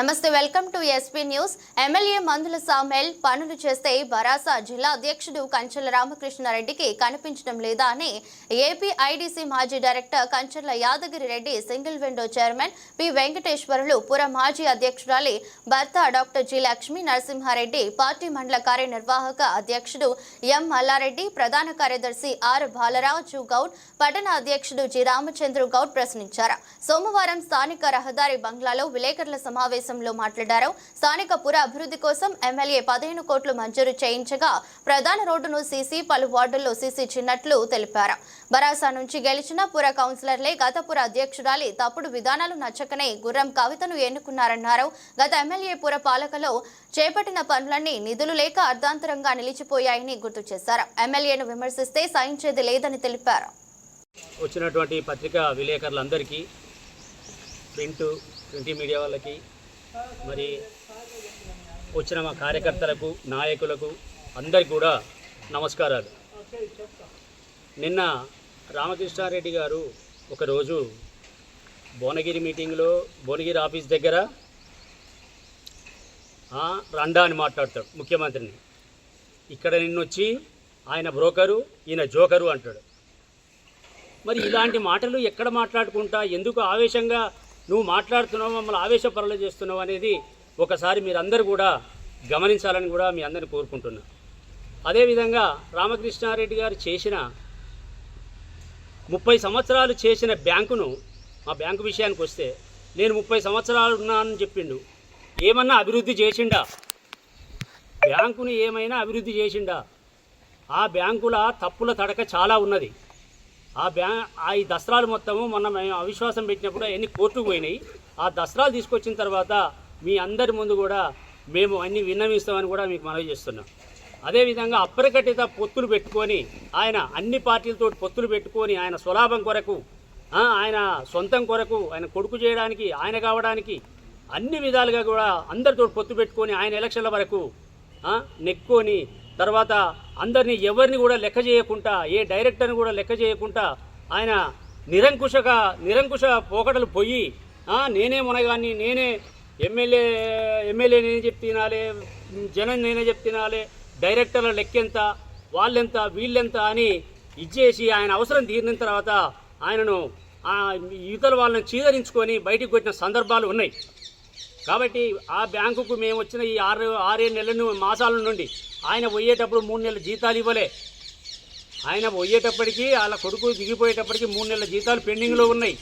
నమస్తే welcome to SP news. MLA Mandula Samel పనులు చేస్తే బరాసా జిల్లా అధ్యక్షుడు కంచెల రామకృష్ణారెడ్డికి కనిపించడం లేదా అని ఏపీ ఐడీసీ మాజీ director Kanchela Yadagiri Reddy single window chairman P Venkateswarulu పుర మాజీ అధ్యక్షురాలి భర్త doctor G Lakshmi Narasimha Reddy party మండల కార్యనిర్వాహక అధ్యక్షుడు ఎం మల్లారెడ్డి ప్రధాన కార్యదర్శి ఆర్ బాలరాజు గౌడ్ పట్టణ అధ్యక్షుడు జి రామచంద్రు గౌడ్ ప్రశ్నించారు. సోమవారం స్థానిక రహదారి బంగ్లాలో విలేకరుల సమావేశం సమావేశంలో మాట్లాడారు. స్థానిక పుర అభివృద్ధి కోసం ఎమ్మెల్యే పదిహేను కోట్లు మంజూరు చేయించగా ప్రధాన రోడ్డును సీసీ పలు వార్డుల్లో సీసీ చిన్నట్లు తెలిపారు. బరాసా నుంచి గెలిచిన పుర కౌన్సిలర్లే గత పుర అధ్యక్షురాలి తప్పుడు విధానాలు నచ్చకనే గుర్రం కవితను ఎన్నుకున్నారన్నారు. గత ఎమ్మెల్యే పుర పాలకలో చేపట్టిన పనులన్నీ నిధులు లేక అర్ధాంతరంగా నిలిచిపోయాయని గుర్తు చేశారు. ఎమ్మెల్యేను విమర్శిస్తే సహించేది లేదని తెలిపారు. వచ్చినటువంటి పత్రికా విలేకరులందరికీ ప్రింట్ ప్రింట్ మీడియా వాళ్ళకి మరి వచ్చిన మా కార్యకర్తలకు నాయకులకు అందరికి కూడా నమస్కారాలు. నిన్న రామకృష్ణారెడ్డి గారు ఒకరోజు భువనగిరి మీటింగ్లో భువనగిరి ఆఫీస్ దగ్గర రండా అని మాట్లాడతాడు ముఖ్యమంత్రిని. ఇక్కడ నిన్నొచ్చి ఆయన బ్రోకరు ఈయన జోకరు అంటాడు. మరి ఇలాంటి మాటలు ఎక్కడ మాట్లాడుకుంటా? ఎందుకు ఆవేశంగా నువ్వు మాట్లాడుతున్నావు మమ్మల్ని ఆవేశపరలు చేస్తున్నావు అనేది ఒకసారి మీరందరూ కూడా గమనించాలని కూడా మీ అందరిని కోరుకుంటున్నా. అదేవిధంగా రామకృష్ణారెడ్డి గారు చేసిన ముప్పై సంవత్సరాలు చేసిన బ్యాంకును మా బ్యాంకు విషయానికి వస్తే నేను ముప్పై సంవత్సరాలు ఉన్నానని చెప్పిండు. ఏమన్నా అభివృద్ధి చేసిండా? బ్యాంకుని ఏమైనా అభివృద్ధి చేసిండా? ఆ బ్యాంకుల తప్పుల తడక చాలా ఉన్నది. ఆ బ్యా ఆ ఈ దసరాలు మొత్తము మొన్న మేము అవిశ్వాసం పెట్టినప్పుడు అవన్నీ కోర్టుకు పోయినాయి. ఆ దసరాలు తీసుకొచ్చిన తర్వాత మీ అందరి ముందు కూడా మేము అన్ని విన్నవిస్తామని కూడా మీకు మనవి చేస్తున్నాం. అదేవిధంగా అప్రకటిత పొత్తులు పెట్టుకొని ఆయన అన్ని పార్టీలతో పొత్తులు పెట్టుకొని ఆయన స్వలాభం కొరకు ఆయన సొంతం కొరకు ఆయన కొడుకు చేయడానికి ఆయన కావడానికి అన్ని విధాలుగా కూడా అందరితో పొత్తు పెట్టుకొని ఆయన ఎలక్షన్ల వరకు నెక్కొని తర్వాత అందరినీ ఎవరిని కూడా లెక్క చేయకుండా ఏ డైరెక్టర్ని కూడా లెక్క చేయకుండా ఆయన నిరంకుశగా నిరంకుశ పోకడలు పోయి నేనే మునగాన్ని నేనే ఎమ్మెల్యే ఎమ్మెల్యే నేనే చెప్తినాలే జనం నేనే చెప్తినాలే డైరెక్టర్ల లెక్కెంత వాళ్ళెంత వీళ్ళెంత అని ఇచ్చేసి ఆయన అవసరం తీరిన తర్వాత ఆయనను ఆ ఇతర వాళ్ళని చీదరించుకొని బయటికి వచ్చిన సందర్భాలు ఉన్నాయి. కాబట్టి ఆ బ్యాంకుకు మేము వచ్చిన ఈ ఆరు ఆరేడు నెలల మాసాల నుండి ఆయన పోయేటప్పుడు మూడు నెలల జీతాలు ఇవ్వలే. ఆయన పోయేటప్పటికీ వాళ్ళ కొడుకు దిగిపోయేటప్పటికి మూడు నెలల జీతాలు పెండింగ్లో ఉన్నాయి.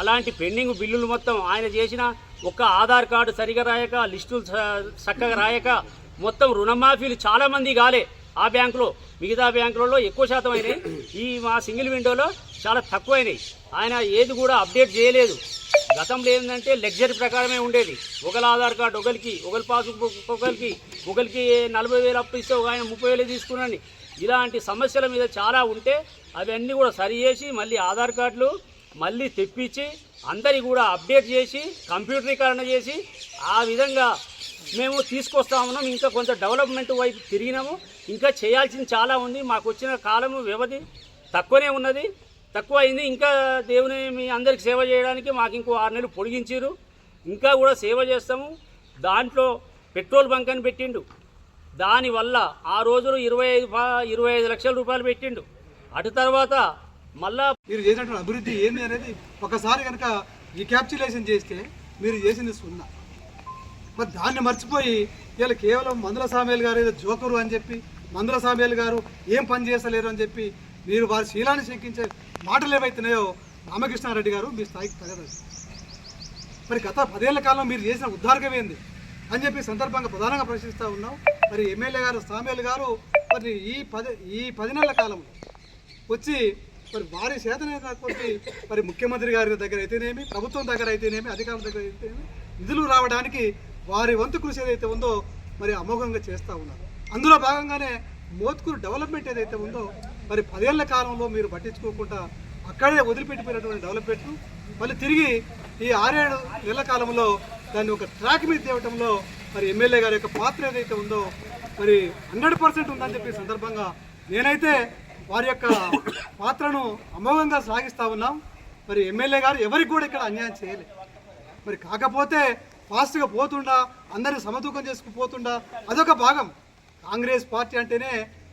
అలాంటి పెండింగ్ బిల్లులు మొత్తం ఆయన చేసిన ఒక్క ఆధార్ కార్డు సరిగా రాయక లిస్టులు చక్కగా రాయక మొత్తం రుణమాఫీలు చాలామంది కాలే ఆ బ్యాంకులో. మిగతా బ్యాంకులలో ఎక్కువ శాతం అయినాయి. ఈ మా సింగిల్ విండోలో చాలా తక్కువైనాయి ఆయన ఏది కూడా అప్డేట్ చేయలేదు. గతంలో ఏంటంటే లగ్జరీ ప్రకారమే ఉండేది. ఒకరి ఆధార్ కార్డు ఒకరికి ఒకరి పాస్బుక్ ఒకరికి ఒకరికి నలభై వేలు అప్పు ఇస్తే ఒక ఆయన ముప్పై వేలు తీసుకున్నాను ఇలాంటి సమస్యల మీద చాలా ఉంటే అవన్నీ కూడా సరి చేసి మళ్ళీ ఆధార్ కార్డులు మళ్ళీ తెప్పించి అందరి కూడా అప్డేట్ చేసి కంప్యూటరీకరణ చేసి ఆ విధంగా మేము తీసుకొస్తా ఉన్నాం. ఇంకా కొంత డెవలప్మెంట్ వైపు తిరిగినాము. ఇంకా చేయాల్సింది చాలా ఉంది. మాకు వచ్చిన కాలము వ్యవధి తక్కువనే ఉన్నది. తక్కువ అయింది ఇంకా దేవుని మీ అందరికి సేవ చేయడానికి మాకు ఇంకో ఆరు నెలలు పొడిగించారు ఇంకా కూడా సేవ చేస్తాము. దాంట్లో పెట్రోల్ బంక్ అని పెట్టిండు. దానివల్ల ఆ రోజులు ఇరవై ఐదు ఇరవై ఐదు లక్షల రూపాయలు పెట్టిండు. అటు తర్వాత మళ్ళా మీరు చేసినటువంటి అభివృద్ధి ఏంది అనేది ఒకసారి కనుక ఈ క్యాప్చులేషన్ చేస్తే మీరు చేసింది సున్నా. మరి దాన్ని మర్చిపోయి వీళ్ళు కేవలం మందుల సామేలు గారు ఏదో జోకరు అని చెప్పి మందుల సామేలు గారు ఏం పని చేస్తలేరు అని చెప్పి మీరు వారి శీలాన్ని శంకించే మాటలు ఏవైతున్నాయో రామకృష్ణారెడ్డి గారు మీ స్థాయికి తగదు మరి గత పదేళ్ళ కాలం మీరు చేసిన ఉద్ధారకం ఏంది? అని చెప్పి సందర్భంగా ప్రధానంగా ప్రశ్నిస్తూ ఉన్నాం. మరి ఎమ్మెల్యే గారు సామేలు గారు మరి ఈ పది ఈ పది నెలల కాలంలో వచ్చి మరి వారి చేతనే కాకపోతే మరి ముఖ్యమంత్రి గారి దగ్గర అయితేనేమి ప్రభుత్వం దగ్గర అయితేనేమి అధికారుల దగ్గర అయితేనేమి నిధులు రావడానికి వారి వంతు కృషి ఏదైతే ఉందో మరి అమోఘంగా చేస్తూ ఉన్నారు. అందులో భాగంగానే మోత్కూరు డెవలప్మెంట్ ఏదైతే ఉందో మరి పదేళ్ళ కాలంలో మీరు పట్టించుకోకుండా అక్కడే వదిలిపెట్టిపోయినటువంటి డెవలప్మెంట్ మళ్ళీ తిరిగి ఈ ఆరేడు నెలల కాలంలో దాన్ని ఒక ట్రాక్ మీద తేవటంలో మరి ఎమ్మెల్యే గారి యొక్క పాత్ర ఏదైతే ఉందో మరి హండ్రెడ్ పర్సెంట్ ఉందని చెప్పి సందర్భంగా నేనైతే వారి యొక్క పాత్రను అమోఘంగా సాగిస్తా ఉన్నాం. మరి ఎమ్మెల్యే గారు ఎవరికి కూడా ఇక్కడ అన్యాయం చేయలేదు. మరి కాకపోతే ఫాస్ట్గా పోతుండా అందరిని సమతూకం చేసుకుపోతుండా అదొక భాగం. కాంగ్రెస్ పార్టీ అంటేనే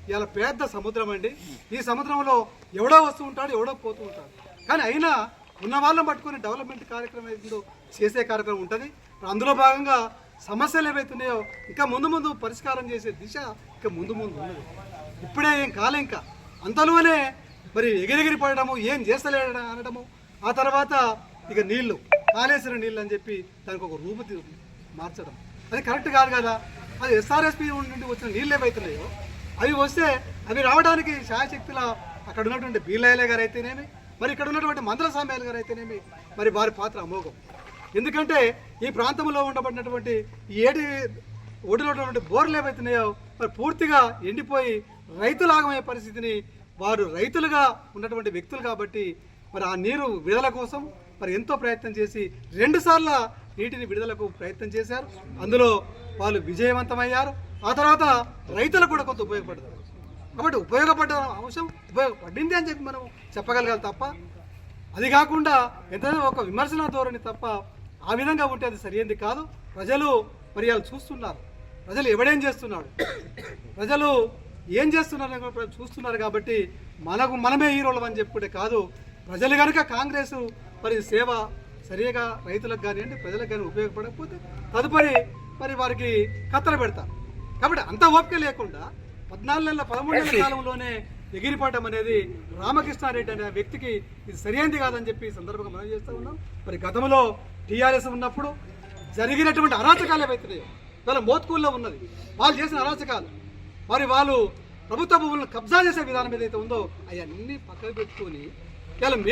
ఇలా పెద్ద సముద్రం అండి. ఈ సముద్రంలో ఎవడో వస్తూ ఉంటాడు ఎవడో పోతూ ఉంటాడు. కానీ అయినా ఉన్న వాళ్ళని పట్టుకొని డెవలప్మెంట్ కార్యక్రమం ఏదో చేసే కార్యక్రమం ఉంటుంది. అందులో భాగంగా సమస్యలు ఏవైతున్నాయో ఇంకా ముందు ముందు పరిష్కారం చేసే దిశ ఇంకా ముందు ముందు ఉన్నది. ఇప్పుడే ఏం కాలే ఇంకా. అంతలోనే మరి ఎగిరెగిరి పడడము ఏం చేస్తలేడ అనడము ఆ తర్వాత ఇక నీళ్ళు కాళేశ్వరం నీళ్ళు అని చెప్పి దానికి ఒక రూపు మార్చడం. అది కరెక్ట్ కాదు కదా. అది ఎస్ఆర్ఎస్పి నుండి వచ్చిన నీళ్ళు ఏవైతున్నాయో అవి వస్తే అవి రావడానికి శాయశక్తుల అక్కడ ఉన్నటువంటి బీలాయలే గారు అయితేనేమి మరి ఇక్కడ ఉన్నటువంటి మంత్ర సామ్యాలు గారు అయితేనేమి మరి వారి పాత్ర అమోఘం. ఎందుకంటే ఈ ప్రాంతంలో ఉండబడినటువంటి ఈ ఏటి ఒడిలో ఉన్నటువంటి బోర్లు ఏవైతున్నాయో మరి పూర్తిగా ఎండిపోయి రైతులాగమయ్యే పరిస్థితిని వారు రైతులుగా ఉన్నటువంటి వ్యక్తులు కాబట్టి మరి ఆ నీరు విడుదల కోసం మరి ఎంతో ప్రయత్నం చేసి రెండుసార్ల నీటిని విడుదలకు ప్రయత్నం చేశారు. అందులో వాళ్ళు విజయవంతమయ్యారు. ఆ తర్వాత రైతులకు కూడా కొంత ఉపయోగపడతారు కాబట్టి ఉపయోగపడ్డ అంశం ఉపయోగపడింది అని చెప్పి మనం చెప్పగలగాలి తప్ప అది కాకుండా ఎంతైనా ఒక విమర్శన ధోరణి తప్ప ఆ విధంగా ఉంటే అది సరైనది కాదు. ప్రజలు మరి వాళ్ళు చూస్తున్నారు. ప్రజలు ఎవడేం చేస్తున్నాడు? ప్రజలు ఏం చేస్తున్నారు చూస్తున్నారు కాబట్టి మనకు మనమే హీరోలు అని చెప్పుకుంటే కాదు. ప్రజలు కనుక కాంగ్రెస్ మరి సేవ సరిగా రైతులకు కానివ్వండి ప్రజలకు కానీ ఉపయోగపడకపోతే తదుపరి మరి వారికి కత్తెర పెడతారు. కాబట్టి అంత ఓపిక లేకుండా పద్నాలుగు నెలల పదమూడు నెలల కాలంలోనే ఎగిరిపడడం అనేది రామకృష్ణారెడ్డి అనే వ్యక్తికి ఇది సరైనది కాదని చెప్పి ఈ సందర్భంగా మనం చేస్తూ ఉన్నాం. మరి గతంలో టీఆర్ఎస్ ఉన్నప్పుడు జరిగినటువంటి అరాచకాలు ఏవైతున్నాయో ఇవాళ మోత్కూల్లో ఉన్నది వాళ్ళు చేసిన అరాచకాలు మరి వాళ్ళు ప్రభుత్వ భూములను కబ్జా చేసే విధానం ఏదైతే ఉందో అవన్నీ పక్కకు పెట్టుకొని ఇవాళ మేము